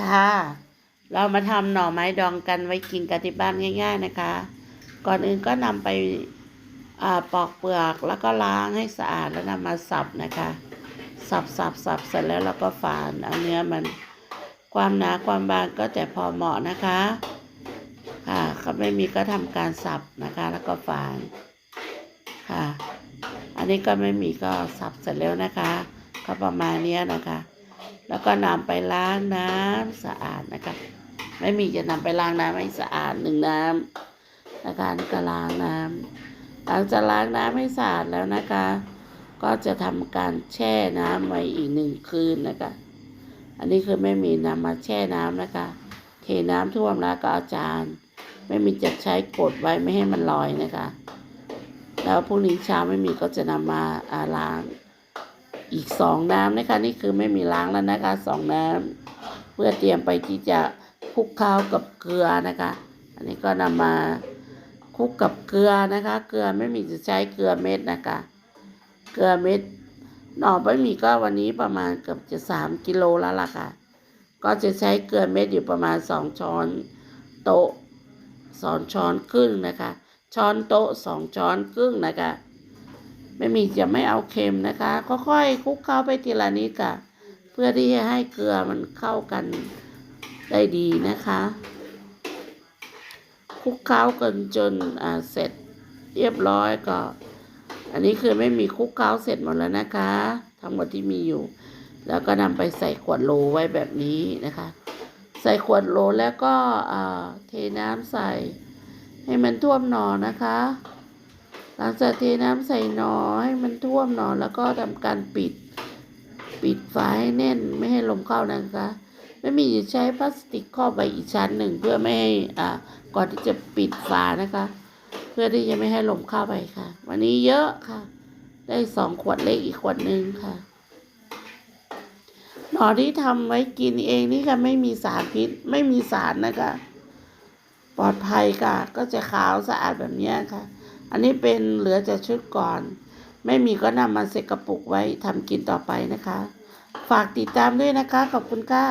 ค่ะ เรามาทำหน่อไม้ดองกันไว้กินกันที่บ้านง่าย ๆนะคะ ก่อนอื่นก็นำไปอ่าปอกเปลือกแล้วก็ล้างให้สะอาดแล้วนำมาสับนะคะ สับสับสับเสร็จแล้วเราก็ฝานเอาเนื้อมัน ความหนาความบางก็แต่พอเหมาะนะคะค่ะเขาไม่มีก็ทำการสับนะคะ แล้วก็ฝานค่ะ อันนี้ก็ไม่มีก็สับเสร็จแล้วนะคะ ก็ประมาณนี้นะคะ แล้วก็นำไปล้างน้ำสะอาดนะคะ ไม่มีจะนำไปล้างน้ำให้สะอาดหนึ่งน้ำนะคะนี่ก็ล้างน้ำหลังจากล้างน้ำให้สะอาดแล้วนะคะ ก็จะทำการแช่น้ำไว้อีกหนึ่งคืนนะคะ อันนี้คือไม่มีนำมาแช่น้ำนะคะ เทน้ำท่วมแล้วก็อาจานไม่มีจะใช้กดไว้ไม่ให้มันลอยนะคะ แล้วพรุ่งนี้เช้าไม่มีก็จะนำมาอาล้าง อีกสองน้ำนะคะ นี่คือไม่มีล้างแล้วนะคะสองน้ำเพื่อเตรียมไปที่จะคลุกข้าวกับเกลือนะคะ อันนี้ก็นำมาคลุกกับเกลือนะคะ เกลือไม่มีจะใช้เกลือเม็ดนะคะ เกลือเม็ดหน่อไม่มีก็วันนี้ประมาณเกือบจะสามกิโลแล้วล่ะค่ะ ก็จะใช้เกลือเม็ดอยู่ประมาณสองช้อนโต๊ะสองช้อนครึ่งนะคะ ช้อนโต๊ะสองช้อนครึ่งนะคะ ไม่มีจะไม่เอาเค็มนะคะค่อยๆคลุกเข้าไปทีละนิดค่ะ เพื่อที่จะให้เกลือมันเข้ากันได้ดีนะคะคลุกเคล้ากันจนอ่าเสร็จเรียบร้อยก็ อันนี้คือไม่มีคลุกเคล้าเสร็จหมดแล้วนะคะ ทั้งหมดที่มีอยู่ แล้วก็นำไปใส่ขวดโหลไว้แบบนี้นะคะ ใส่ขวดโหลแล้วก็อ่าเทน้ำใส่ให้มันท่วมหนอนะคะ หลังจากเทน้ำใส่หนอให้มันท่วมหนอแล้วก็ทำการปิด ปิดฝาให้แน่นไม่ให้ลมเข้านะคะ ไม่มีใช้พลาสติกครอบไว้อีกชั้นหนึ่งเพื่อไม่ให้อ่าก่อนที่จะปิดฝานะคะ เพื่อที่จะไม่ให้ลมเข้าไปค่ะ วันนี้เยอะค่ะ ได้สองขวดเล็กอีกขวดหนึ่งค่ะหนอที่ทำไว้กินเองนี่ก็ไม่มีสารพิษไม่มีสารนะคะ ปลอดภัยค่ะ ก็จะขาวสะอาดแบบนี้ค่ะ อันนี้เป็นเหลือจากชุดก่อน ไม่มีก็นำมาเสกกระปุกไว้ทำกินต่อไปนะคะ ฝากติดตามด้วยนะคะ ขอบคุณค่ะ